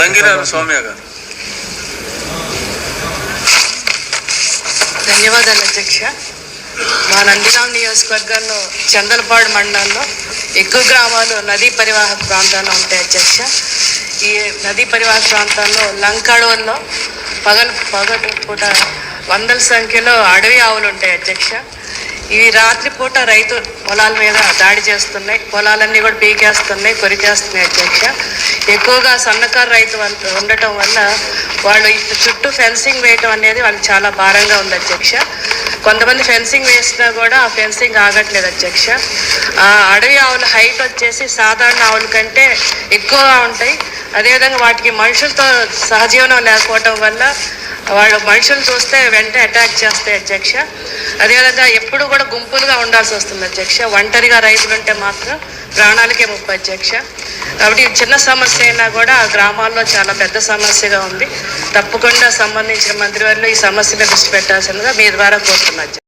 తంగిరాల సౌమ్య గారు ధన్యవాదాలు అధ్యక్ష. మా నందిగాం నియోజకవర్గంలో చందలపాడు మండలంలో ఎక్కువ గ్రామాలు నదీ పరివాహక ప్రాంతాల్లో ఉంటాయి అధ్యక్ష. ఈ నదీ పరివాహక ప్రాంతాల్లో లంకాడవల్లో పగలు పగలు పూట వందల సంఖ్యలో అడవి ఆవులు ఉంటాయి అధ్యక్ష. ఈ రాత్రిపూట రైతు పొలాల మీద దాడి చేస్తున్నాయి. పొలాలన్నీ కూడా పీకేస్తున్నాయి కొరికేస్తున్నాయి అధ్యక్ష. ఎక్కువగా సన్నకారు రైతు ఉండటం వల్ల వాళ్ళు చుట్టూ ఫెన్సింగ్ వేయటం అనేది వాళ్ళకి చాలా భారంగా ఉంది అధ్యక్ష. కొంతమంది ఫెన్సింగ్ వేసినా కూడా ఆ ఫెన్సింగ్ ఆగట్లేదు అధ్యక్ష. ఆ అడవి ఆవుల హైట్ వచ్చేసి సాధారణ ఆవుల కంటే ఎక్కువగా ఉంటాయి. అదేవిధంగా వాటికి మనుషులతో సహజీవనం లేకపోవటం వల్ల వాళ్ళు మనుషులు చూస్తే వెంటనే అటాక్ చేస్తాయి అధ్యక్ష. అదేవిధంగా ఎప్పుడు కూడా గుంపులుగా ఉండాల్సి వస్తుంది అధ్యక్ష. ఒంటరిగా రైతులు ఉంటే మాత్రం ప్రాణాలకే ముప్పు అధ్యక్ష. కాబట్టి చిన్న సమస్య అయినా కూడా ఆ గ్రామాల్లో చాలా పెద్ద సమస్యగా ఉంది. తప్పకుండా సంబంధించిన మంత్రివర్యులు ఈ సమస్య మీద దృష్టి పెట్టాల్సిందిగా మీ ద్వారా కోరుతున్నా అధ్యక్ష.